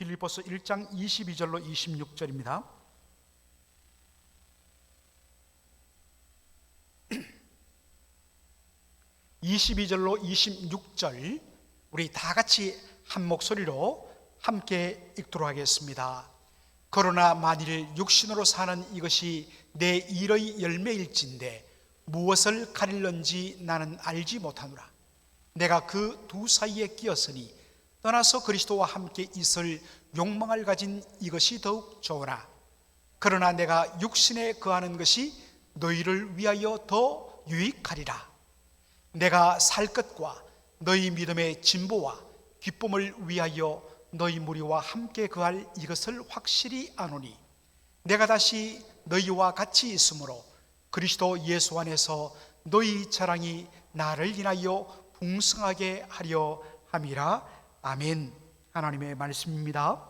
빌립보서 1장 22절로 26절입니다. (22절로 26절) 우리 다 같이 한 목소리로 함께 읽도록 하겠습니다. 그러나 만일 육신으로 사는 이것이 내 일의 열매일진데 무엇을 가릴런지 나는 알지 못하노라. 내가 그 두 사이에 끼었으니 떠나서 그리스도와 함께 있을 욕망을 가진 이것이 더욱 좋으나 그러나 내가 육신에 거하는 것이 너희를 위하여 더 유익하리라. 내가 살 것과 너희 믿음의 진보와 기쁨을 위하여 너희 무리와 함께 거할 이것을 확실히 아노니 내가 다시 너희와 같이 있으므로 그리스도 예수 안에서 너희 자랑이 나를 인하여 풍성하게 하려 함이라 아멘. 하나님의 말씀입니다.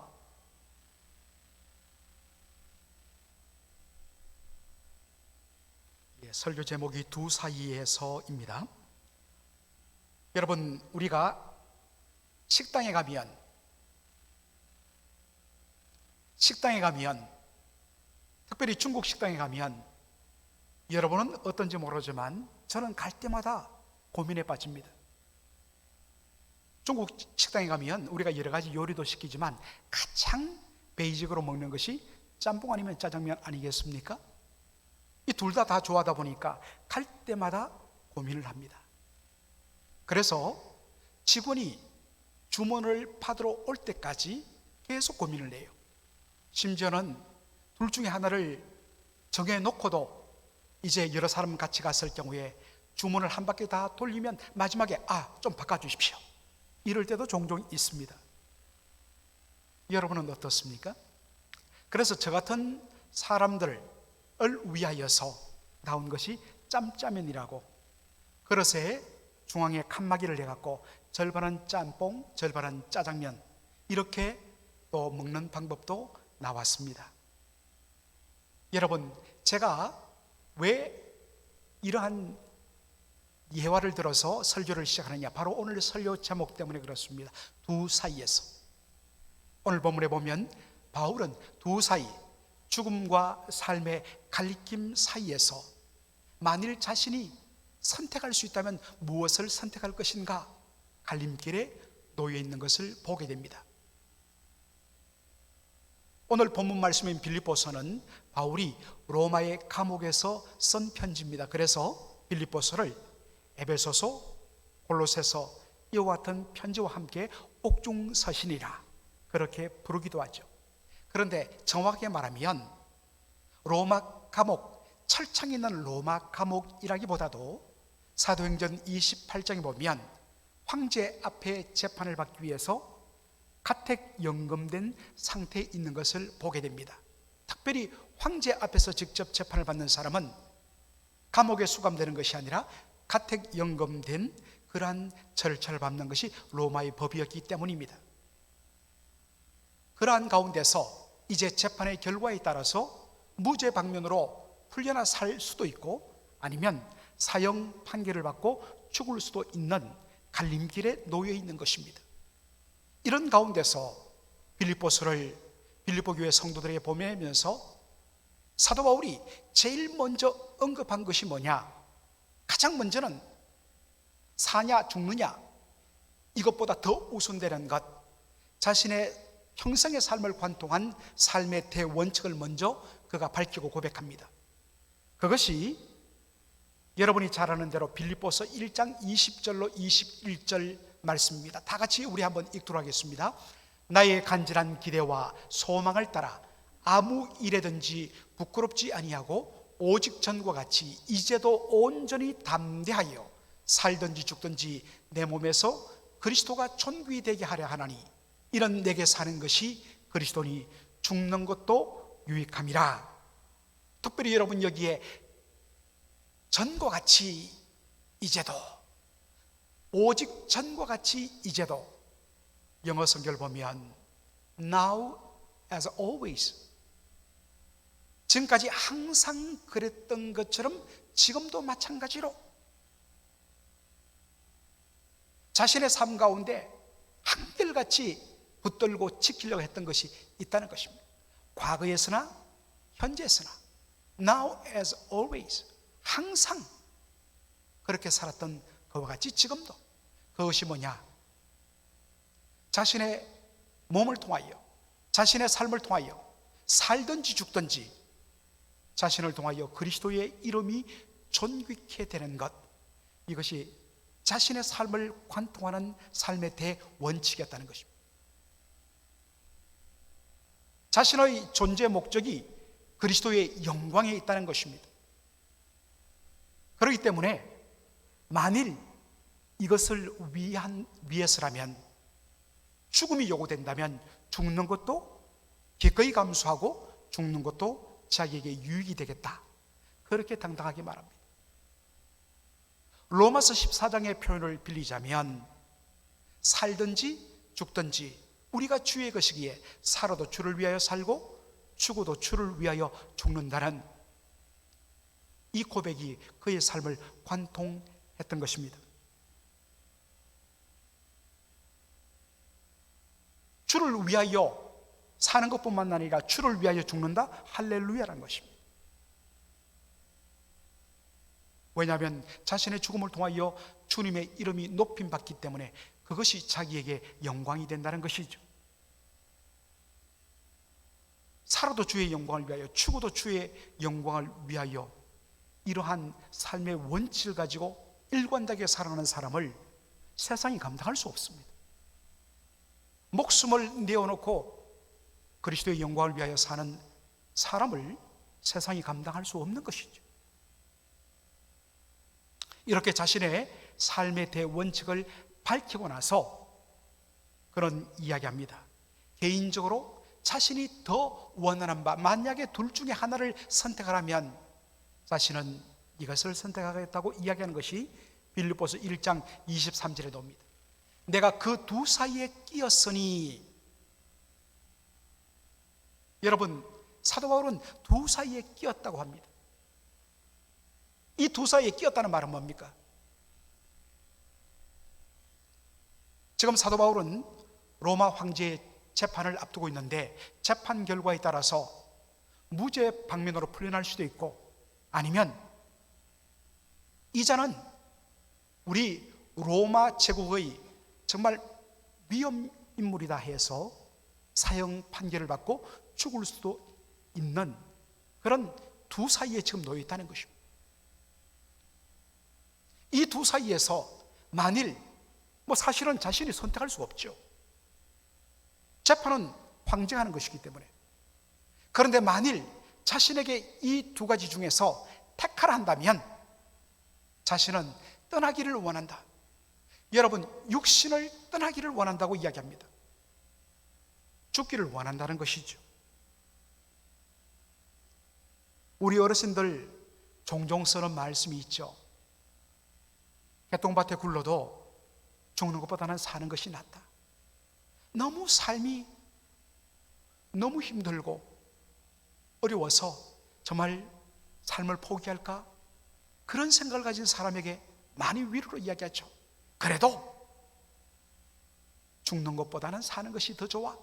예, 설교 제목이 두 사이에서입니다. 여러분 우리가 식당에 가면 식당에 가면 특별히 중국 식당에 가면 여러분은 어떤지 모르지만 저는 갈 때마다 고민에 빠집니다. 중국 식당에 가면 우리가 여러 가지 요리도 시키지만 가장 베이직으로 먹는 것이 짬뽕 아니면 짜장면 아니겠습니까? 이둘다다 좋아하다 보니까 갈 때마다 고민을 합니다. 그래서 직원이 주문을 받으러 올 때까지 계속 고민을 해요. 심지어는 둘 중에 하나를 정해놓고도 이제 여러 사람 같이 갔을 경우에 주문을 한 바퀴 다 돌리면 마지막에 아, 좀 바꿔주십시오. 이럴 때도 종종 있습니다. 여러분은 어떻습니까? 그래서 저 같은 사람들을 위하여서 나온 것이 짬짜면이라고 그릇에 중앙에 칸막이를 해갖고 절반은 짬뽕, 절반은 짜장면 이렇게 또 먹는 방법도 나왔습니다. 여러분, 제가 왜 이러한 예화를 들어서 설교를 시작하느냐? 바로 오늘 설교 제목 때문에 그렇습니다. 두 사이에서. 오늘 본문에 보면 바울은 두 사이, 죽음과 삶의 갈리낌 사이에서 만일 자신이 선택할 수 있다면 무엇을 선택할 것인가? 갈림길에 놓여 있는 것을 보게 됩니다. 오늘 본문 말씀인 빌립보서는 바울이 로마의 감옥에서 쓴 편지입니다. 그래서 빌립보서를 에베소서, 골로새서 이와 같은 편지와 함께 옥중서신이라 그렇게 부르기도 하죠. 그런데 정확하게 말하면 로마 감옥, 철창 있는 로마 감옥이라기보다도 사도행전 28장에 보면 황제 앞에 재판을 받기 위해서 가택 연금된 상태에 있는 것을 보게 됩니다. 특별히 황제 앞에서 직접 재판을 받는 사람은 감옥에 수감되는 것이 아니라 가택 연금된 그러한 절차를 밟는 것이 로마의 법이었기 때문입니다. 그러한 가운데서 이제 재판의 결과에 따라서 무죄 방면으로 풀려나 살 수도 있고 아니면 사형 판결을 받고 죽을 수도 있는 갈림길에 놓여 있는 것입니다. 이런 가운데서 빌립보서를 빌립보 교회 성도들에게 보내면서 사도 바울이 제일 먼저 언급한 것이 뭐냐? 가장 먼저는 사냐 죽느냐 이것보다 더 우선되는 것 자신의 평생의 삶을 관통한 삶의 대원칙을 먼저 그가 밝히고 고백합니다. 그것이 여러분이 잘 아는 대로 빌립보서 1장 20절로 21절 말씀입니다. 다 같이 우리 한번 읽도록 하겠습니다. 나의 간절한 기대와 소망을 따라 아무 일에든지 부끄럽지 아니하고 오직 전과 같이 이제도 온전히 담대하여 살든지 죽든지 내 몸에서 그리스도가 존귀 되게 하려 하나니 이런 내게 사는 것이 그리스도니 죽는 것도 유익함이라. 특별히 여러분 여기에 전과 같이 이제도 오직 전과 같이 이제도 영어 성경을 보면 now as always 지금까지 항상 그랬던 것처럼 지금도 마찬가지로 자신의 삶 가운데 한결같이 붙들고 지키려고 했던 것이 있다는 것입니다. 과거에서나 현재에서나 now as always 항상 그렇게 살았던 그와 같이 지금도 그것이 뭐냐? 자신의 몸을 통하여 자신의 삶을 통하여 살든지 죽든지 자신을 통하여 그리스도의 이름이 존귀케 되는 것 이것이 자신의 삶을 관통하는 삶의 대원칙이었다는 것입니다. 자신의 존재 목적이 그리스도의 영광에 있다는 것입니다. 그렇기 때문에 만일 이것을 위한 위해서라면 죽음이 요구된다면 죽는 것도 기꺼이 감수하고 죽는 것도 자기에게 유익이 되겠다. 그렇게 당당하게 말합니다. 로마서 14장의 표현을 빌리자면 살든지 죽든지 우리가 주의 것이기에 살아도 주를 위하여 살고 죽어도 주를 위하여 죽는다는 이 고백이 그의 삶을 관통했던 것입니다. 주를 위하여 사는 것뿐만 아니라 주를 위하여 죽는다 할렐루야라는 것입니다. 왜냐하면 자신의 죽음을 통하여 주님의 이름이 높임 받기 때문에 그것이 자기에게 영광이 된다는 것이죠. 살아도 주의 영광을 위하여 죽어도 주의 영광을 위하여 이러한 삶의 원칙을 가지고 일관되게 살아가는 사람을 세상이 감당할 수 없습니다. 목숨을 내어놓고 그리스도의 영광을 위하여 사는 사람을 세상이 감당할 수 없는 것이죠. 이렇게 자신의 삶의 대원칙을 밝히고 나서 그런 이야기합니다. 개인적으로 자신이 더 원하는 바, 만약에 둘 중에 하나를 선택하라면 자신은 이것을 선택하겠다고 이야기하는 것이 빌립보서 1장 23절에 나옵니다. 내가 그 두 사이에 끼었으니 여러분 사도 바울은 두 사이에 끼었다고 합니다. 이 두 사이에 끼었다는 말은 뭡니까? 지금 사도 바울은 로마 황제의 재판을 앞두고 있는데 재판 결과에 따라서 무죄 방면으로 풀려날 수도 있고 아니면 이자는 우리 로마 제국의 정말 위험 인물이다 해서 사형 판결을 받고 죽을 수도 있는 그런 두 사이에 지금 놓여 있다는 것입니다. 이 두 사이에서 만일 뭐 사실은 자신이 선택할 수 없죠. 재판은 황제가 하는 것이기 때문에. 그런데 만일 자신에게 이 두 가지 중에서 택하라 한다면 자신은 떠나기를 원한다. 여러분, 육신을 떠나기를 원한다고 이야기합니다. 죽기를 원한다는 것이죠. 우리 어르신들 종종 쓰는 말씀이 있죠. 개똥밭에 굴러도 죽는 것보다는 사는 것이 낫다. 너무 삶이 너무 힘들고 어려워서 정말 삶을 포기할까? 그런 생각을 가진 사람에게 많이 위로로 이야기하죠. 그래도 죽는 것보다는 사는 것이 더 좋아.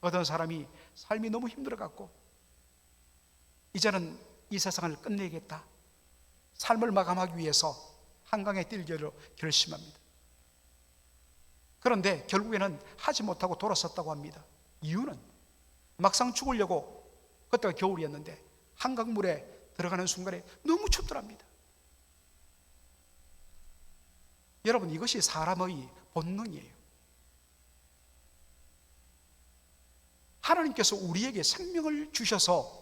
어떤 사람이 삶이 너무 힘들어갖고 이제는 이 세상을 끝내겠다. 삶을 마감하기 위해서 한강에 뛸기로 결심합니다. 그런데 결국에는 하지 못하고 돌아섰다고 합니다. 이유는 막상 죽으려고 그때가 겨울이었는데 한강물에 들어가는 순간에 너무 춥더랍니다. 여러분 이것이 사람의 본능이에요. 하나님께서 우리에게 생명을 주셔서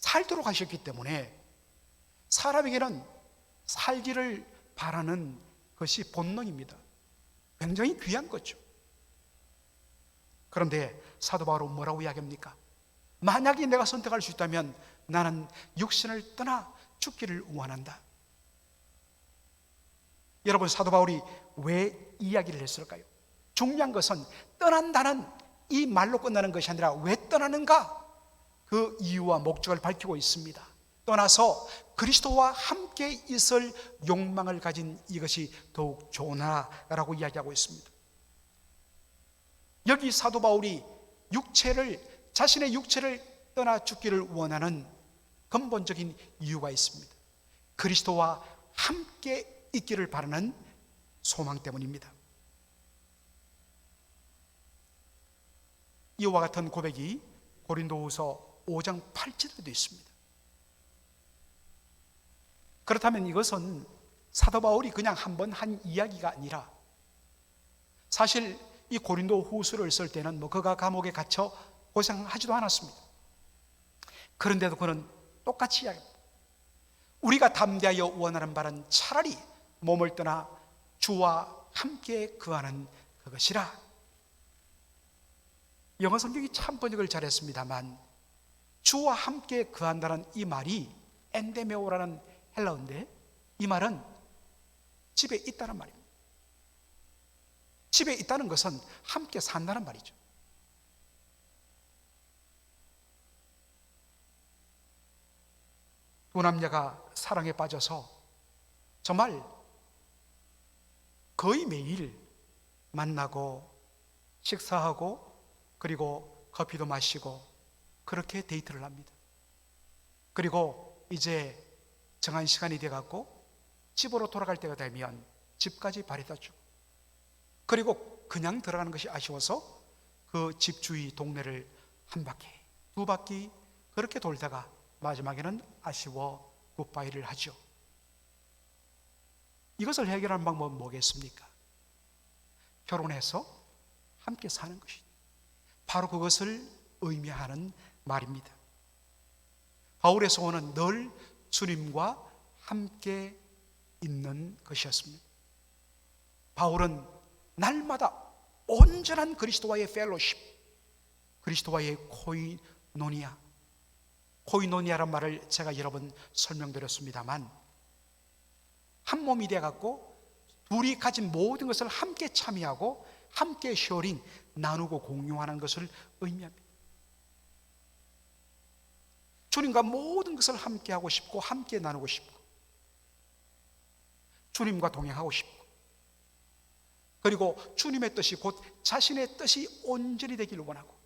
살도록 하셨기 때문에 사람에게는 살기를 바라는 것이 본능입니다. 굉장히 귀한 거죠. 그런데 사도 바울은 뭐라고 이야기합니까? 만약에 내가 선택할 수 있다면 나는 육신을 떠나 죽기를 원한다. 여러분 사도 바울이 왜 이야기를 했을까요? 중요한 것은 떠난다는 이 말로 끝나는 것이 아니라 왜 떠나는가? 그 이유와 목적을 밝히고 있습니다. 떠나서 그리스도와 함께 있을 욕망을 가진 이것이 더욱 좋으나라고 이야기하고 있습니다. 여기 사도 바울이 육체를 자신의 육체를 떠나 죽기를 원하는 근본적인 이유가 있습니다. 그리스도와 함께 있기를 바라는 소망 때문입니다. 이와 같은 고백이 고린도후서 5장 8절에도 있습니다. 그렇다면 이것은 사도 바울이 그냥 한 번 한 이야기가 아니라 사실 이 고린도 후서를 쓸 때는 뭐 그가 감옥에 갇혀 고생하지도 않았습니다. 그런데도 그는 똑같이 이야기합니다. 우리가 담대하여 원하는 바는 차라리 몸을 떠나 주와 함께 거하는 그것이라. 영어 성경이 참 번역을 잘했습니다만 주와 함께 거한다는 이 말이 엔데메오라는 헬라어인데 이 말은 집에 있다는 말입니다. 집에 있다는 것은 함께 산다는 말이죠. 두 남녀가 사랑에 빠져서 정말 거의 매일 만나고 식사하고 그리고 커피도 마시고 그렇게 데이트를 합니다. 그리고 이제 정한 시간이 돼 갖고 집으로 돌아갈 때가 되면 집까지 바래다 주고 그리고 그냥 들어가는 것이 아쉬워서 그 집 주위 동네를 한 바퀴, 두 바퀴 그렇게 돌다가 마지막에는 아쉬워 굿바이를 하죠. 이것을 해결하는 방법은 뭐겠습니까? 결혼해서 함께 사는 것이죠. 바로 그것을 의미하는 말입니다. 바울의 소원은 늘 주님과 함께 있는 것이었습니다. 바울은 날마다 온전한 그리스도와의 펠로십, 그리스도와의 코이노니아, 코이노니아란 말을 제가 여러 번 설명드렸습니다만 한 몸이 되어 갖고 둘이 가진 모든 것을 함께 참여하고 함께 쉐어링 나누고 공유하는 것을 의미합니다. 주님과 모든 것을 함께 하고 싶고 함께 나누고 싶고 주님과 동행하고 싶고 그리고 주님의 뜻이 곧 자신의 뜻이 온전히 되기를 원하고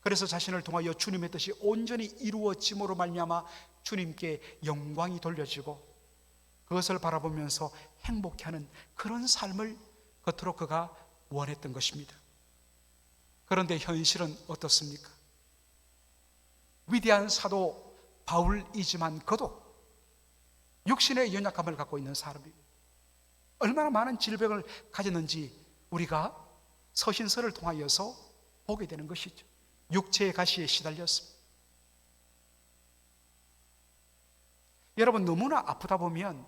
그래서 자신을 통하여 주님의 뜻이 온전히 이루어짐으로 말미암아 주님께 영광이 돌려지고 그것을 바라보면서 행복해하는 그런 삶을 겉으로 그가 원했던 것입니다. 그런데 현실은 어떻습니까? 위대한 사도 바울이지만 그도 육신의 연약함을 갖고 있는 사람입니다. 얼마나 많은 질병을 가졌는지 우리가 서신서를 통하여서 보게 되는 것이죠. 육체의 가시에 시달렸습니다. 여러분 너무나 아프다 보면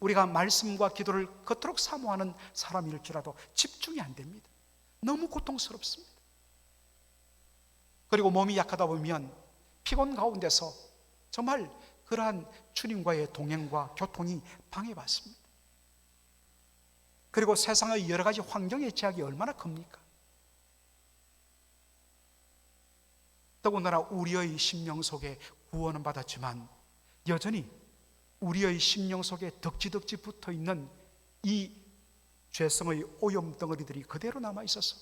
우리가 말씀과 기도를 그토록 사모하는 사람일지라도 집중이 안 됩니다. 너무 고통스럽습니다. 그리고 몸이 약하다 보면 피곤 가운데서 정말 그러한 주님과의 동행과 교통이 방해받습니다. 그리고 세상의 여러 가지 환경의 제약이 얼마나 큽니까? 더군다나 우리의 심령 속에 구원은 받았지만 여전히 우리의 심령 속에 덕지덕지 붙어 있는 이 죄성의 오염 덩어리들이 그대로 남아 있어서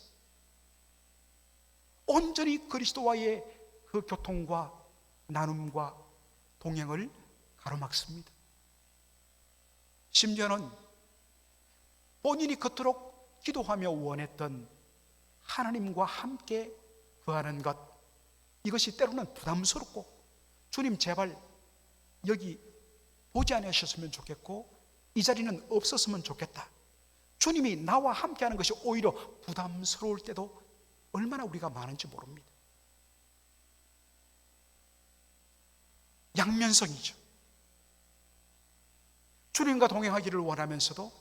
온전히 그리스도와의 그 교통과 나눔과 동행을 가로막습니다. 심지어는 본인이 그토록 기도하며 원했던 하나님과 함께 거하는 것 이것이 때로는 부담스럽고 주님 제발 여기 보지 않으셨으면 좋겠고 이 자리는 없었으면 좋겠다. 주님이 나와 함께 하는 것이 오히려 부담스러울 때도 얼마나 우리가 많은지 모릅니다. 양면성이죠. 주님과 동행하기를 원하면서도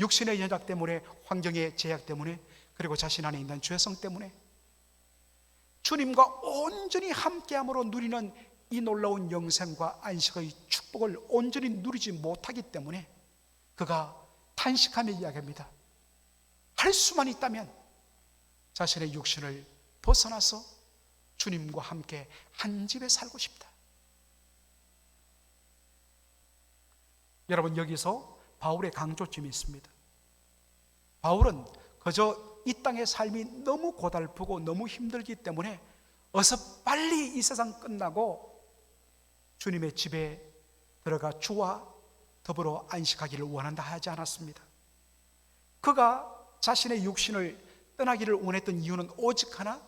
육신의 연약 때문에 환경의 제약 때문에 그리고 자신 안에 있는 죄성 때문에 주님과 온전히 함께함으로 누리는 이 놀라운 영생과 안식의 축복을 온전히 누리지 못하기 때문에 그가 탄식하며 이야기합니다. 할 수만 있다면 자신의 육신을 벗어나서 주님과 함께 한 집에 살고 싶다. 여러분 여기서 바울의 강조점이 있습니다. 바울은 그저 이 땅의 삶이 너무 고달프고 너무 힘들기 때문에 어서 빨리 이 세상 끝나고 주님의 집에 들어가 주와 더불어 안식하기를 원한다 하지 않았습니다. 그가 자신의 육신을 떠나기를 원했던 이유는 오직 하나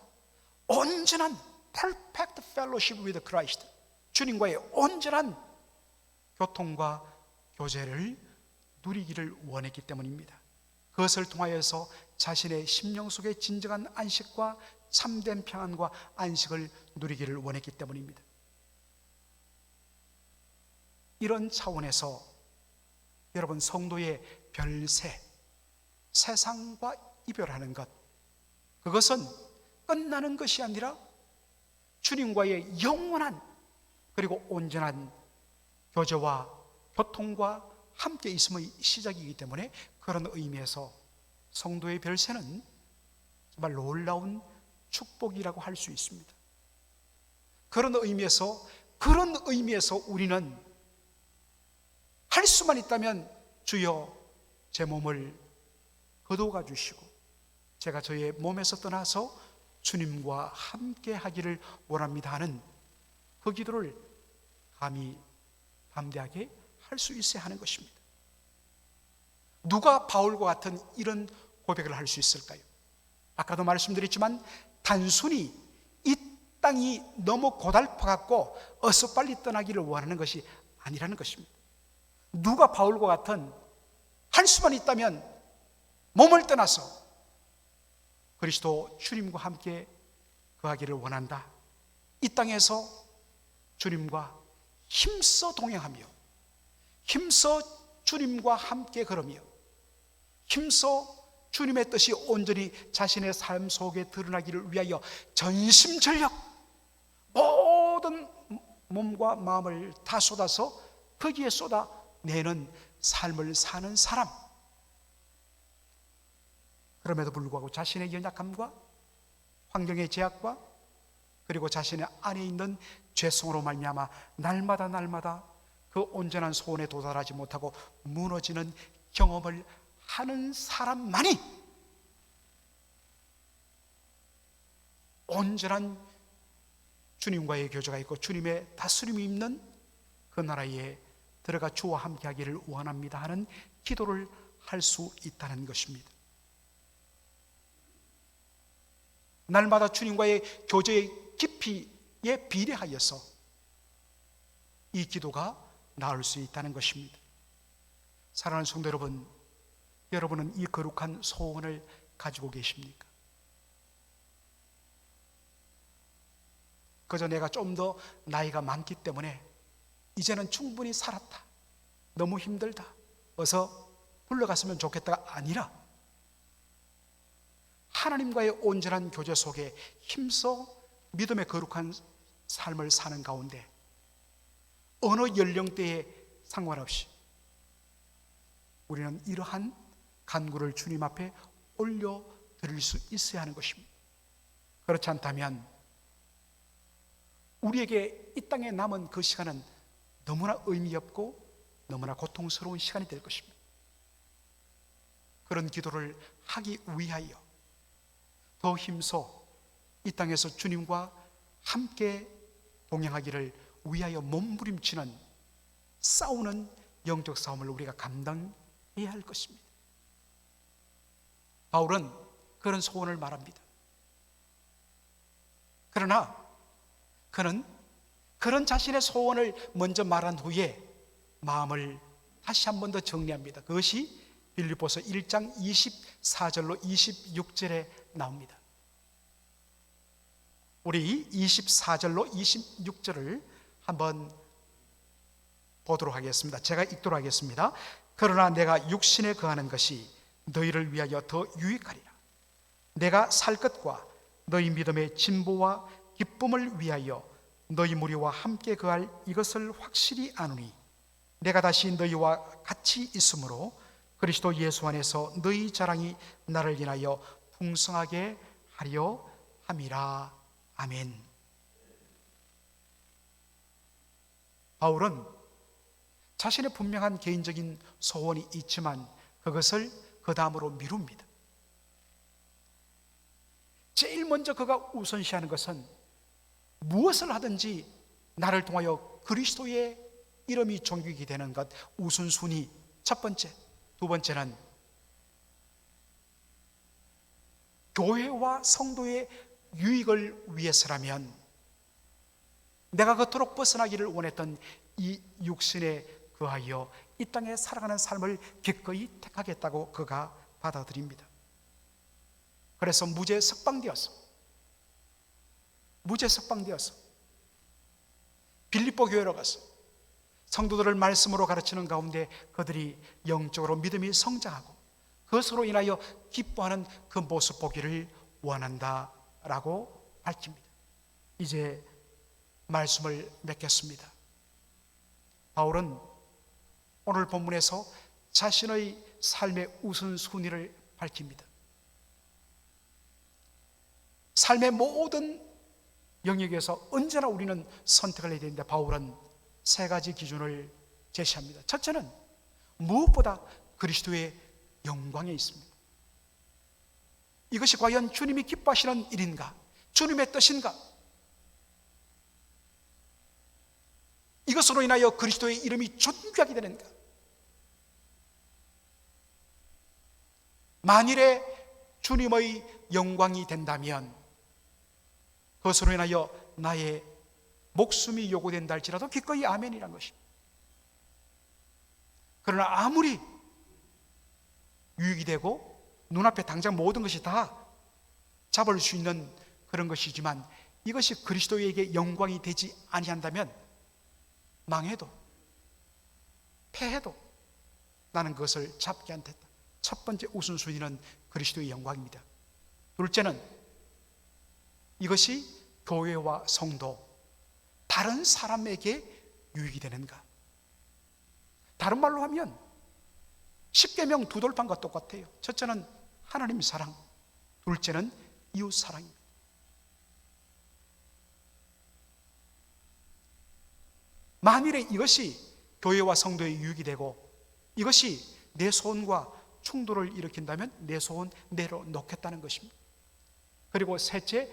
온전한 perfect fellowship with Christ 주님과의 온전한 교통과 교제를 누리기를 원했기 때문입니다. 그것을 통하여서 자신의 심령 속의 진정한 안식과 참된 평안과 안식을 누리기를 원했기 때문입니다. 이런 차원에서 여러분 성도의 별세, 세상과 이별하는 것, 그것은 끝나는 것이 아니라 주님과의 영원한 그리고 온전한 교제와 교통과 함께 있음의 시작이기 때문에 그런 의미에서 성도의 별세는 정말 놀라운 축복이라고 할 수 있습니다. 그런 의미에서 그런 의미에서 우리는 할 수만 있다면 주여 제 몸을 거두어 주시고 제가 저의 몸에서 떠나서 주님과 함께 하기를 원합니다 하는 그 기도를 감히 담대하게 할 수 있어야 하는 것입니다. 누가 바울과 같은 이런 고백을 할 수 있을까요? 아까도 말씀드렸지만 단순히 이 땅이 너무 고달파 갖고 어서 빨리 떠나기를 원하는 것이 아니라는 것입니다. 누가 바울과 같은 할 수만 있다면 몸을 떠나서 그리스도 주님과 함께 거하기를 원한다. 이 땅에서 주님과 힘써 동행하며 힘써 주님과 함께 걸으며 힘써 주님의 뜻이 온전히 자신의 삶 속에 드러나기를 위하여 전심전력 모든 몸과 마음을 다 쏟아서 거기에 쏟아 내는 삶을 사는 사람. 그럼에도 불구하고 자신의 연약함과 환경의 제약과 그리고 자신의 안에 있는 죄성으로 말미암아 날마다 날마다 그 온전한 소원에 도달하지 못하고 무너지는 경험을 하는 사람만이 온전한 주님과의 교제가 있고 주님의 다스림이 있는 그 나라에 들어가 주와 함께 하기를 원합니다 하는 기도를 할 수 있다는 것입니다. 날마다 주님과의 교제의 깊이에 비례하여서 이 기도가 나올 수 있다는 것입니다. 사랑하는 성도 여러분, 여러분은 이 거룩한 소원을 가지고 계십니까? 그저 내가 좀 더 나이가 많기 때문에 이제는 충분히 살았다. 너무 힘들다. 어서 불러갔으면 좋겠다가 아니라 하나님과의 온전한 교제 속에 힘써 믿음의 거룩한 삶을 사는 가운데 어느 연령대에 상관없이 우리는 이러한 간구를 주님 앞에 올려 드릴 수 있어야 하는 것입니다. 그렇지 않다면 우리에게 이 땅에 남은 그 시간은 너무나 의미 없고 너무나 고통스러운 시간이 될 것입니다. 그런 기도를 하기 위하여 더 힘써 이 땅에서 주님과 함께 동행하기를 위하여 몸부림치는 싸우는 영적 싸움을 우리가 감당해야 할 것입니다. 바울은 그런 소원을 말합니다. 그러나 그는 그런 자신의 소원을 먼저 말한 후에 마음을 다시 한 번 더 정리합니다. 그것이 빌립보서 1장 24절로 26절에 나옵니다. 우리 24절로 26절을 한번 보도록 하겠습니다. 제가 읽도록 하겠습니다. 그러나 내가 육신에 거하는 것이 너희를 위하여 더 유익하리라. 내가 살 것과 너희 믿음의 진보와 기쁨을 위하여 너희 무리와 함께 거할 이것을 확실히 아노니 내가 다시 너희와 같이 있으므로 그리스도 예수 안에서 너희 자랑이 나를 인하여 풍성하게 하려 함이라. 아멘. 바울은 자신의 분명한 개인적인 소원이 있지만 그것을 그 다음으로 미룹니다. 제일 먼저 그가 우선시하는 것은 무엇을 하든지 나를 통하여 그리스도의 이름이 존귀게 되는 것 우선순위 첫 번째 두 번째는 교회와 성도의 유익을 위해서라면 내가 그토록 벗어나기를 원했던 이 육신에 그하여 이 땅에 살아가는 삶을 기꺼이 택하겠다고 그가 받아들입니다. 그래서 무죄 석방되어서 무죄 석방되어서 빌립보 교회로 가서 성도들을 말씀으로 가르치는 가운데 그들이 영적으로 믿음이 성장하고 그것으로 인하여 기뻐하는 그 모습 보기를 원한다라고 밝힙니다. 이제 말씀을 맺겠습니다. 바울은 오늘 본문에서 자신의 삶의 우선순위를 밝힙니다. 삶의 모든 영역에서 언제나 우리는 선택을 해야 되는데 바울은 세 가지 기준을 제시합니다. 첫째는 무엇보다 그리스도의 영광에 있습니다. 이것이 과연 주님이 기뻐하시는 일인가? 주님의 뜻인가? 이것으로 인하여 그리스도의 이름이 존귀하게 되는가? 만일에 주님의 영광이 된다면 그것으로 인하여 나의 목숨이 요구된다 할지라도 기꺼이 아멘이란 것입니다. 그러나 아무리 유익이 되고 눈앞에 당장 모든 것이 다 잡을 수 있는 그런 것이지만 이것이 그리스도에게 영광이 되지 아니한다면 망해도 패해도 나는 그것을 잡지 않겠다. 첫 번째 우선순위는 그리스도의 영광입니다. 둘째는 이것이 교회와 성도, 다른 사람에게 유익이 되는가? 다른 말로 하면 십계명 두 돌판과 똑같아요. 첫째는 하나님 사랑, 둘째는 이웃 사랑입니다. 만일에 이것이 교회와 성도의 유익이 되고 이것이 내 소원과 충돌을 일으킨다면 내 소원 내로 놓겠다는 것입니다. 그리고 셋째,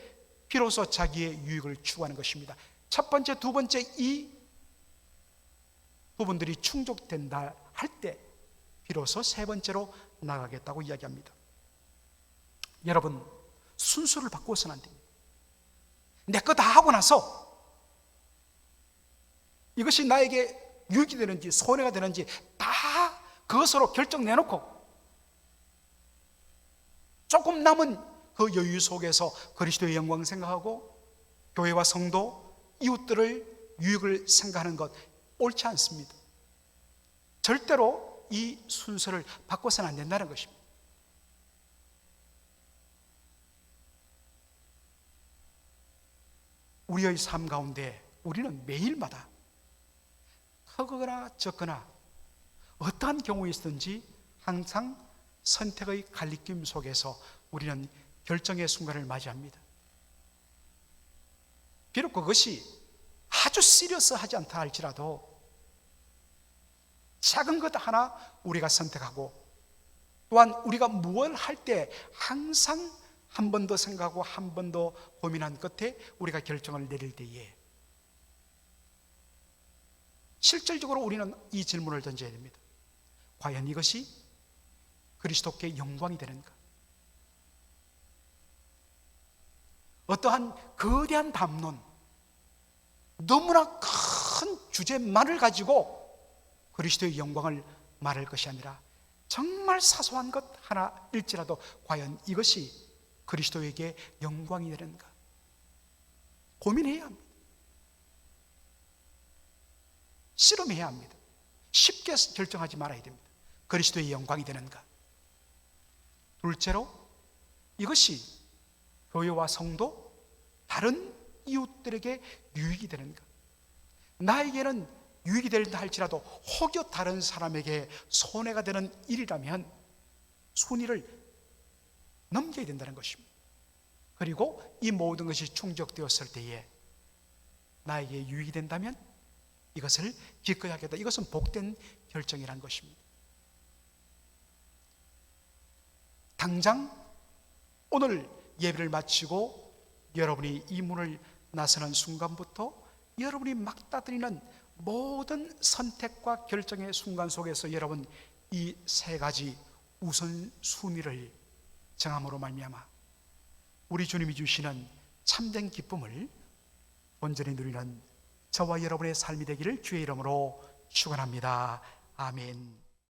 비로소 자기의 유익을 추구하는 것입니다. 첫 번째, 두 번째 이 부분들이 충족된다 할 때 비로소 세 번째로 나가겠다고 이야기합니다. 여러분, 순서를 바꾸어서는 안 됩니다. 내 거 다 하고 나서 이것이 나에게 유익이 되는지 손해가 되는지 다 그것으로 결정 내놓고 조금 남은 그 여유 속에서 그리스도의 영광 생각하고 교회와 성도, 이웃들을 유익을 생각하는 것 옳지 않습니다. 절대로 이 순서를 바꿔서는 안 된다는 것입니다. 우리의 삶 가운데 우리는 매일마다 크거나 적거나 어떠한 경우이든지 항상 선택의 갈리낌 속에서 우리는 결정의 순간을 맞이합니다. 비록 그것이 아주 시리어스하지 않다 할지라도 작은 것 하나 우리가 선택하고 또한 우리가 무엇을 할때 항상 한 번 더 생각하고 한 번 더 고민한 끝에 우리가 결정을 내릴 때에 실질적으로 우리는 이 질문을 던져야 됩니다. 과연 이것이 그리스도께 영광이 되는가? 어떠한 거대한 담론, 너무나 큰 주제만을 가지고 그리스도의 영광을 말할 것이 아니라 정말 사소한 것 하나일지라도 과연 이것이 그리스도에게 영광이 되는가? 고민해야 합니다. 씨름해야 합니다. 쉽게 결정하지 말아야 됩니다. 그리스도의 영광이 되는가? 둘째로 이것이 교회와 성도 다른 이웃들에게 유익이 되는가? 나에게는 유익이 된다 할지라도 혹여 다른 사람에게 손해가 되는 일이라면 순위를 넘겨야 된다는 것입니다. 그리고 이 모든 것이 충족되었을 때에 나에게 유익이 된다면 이것을 기꺼이 하겠다. 이것은 복된 결정이란 것입니다. 당장 오늘 예배를 마치고 여러분이 이 문을 나서는 순간부터 여러분이 막다드리는 모든 선택과 결정의 순간 속에서 여러분 이 세 가지 우선 순위를 정함으로 말미암아 우리 주님이 주시는 참된 기쁨을 온전히 누리는 저와 여러분의 삶이 되기를 주의 이름으로 축원합니다. 아멘.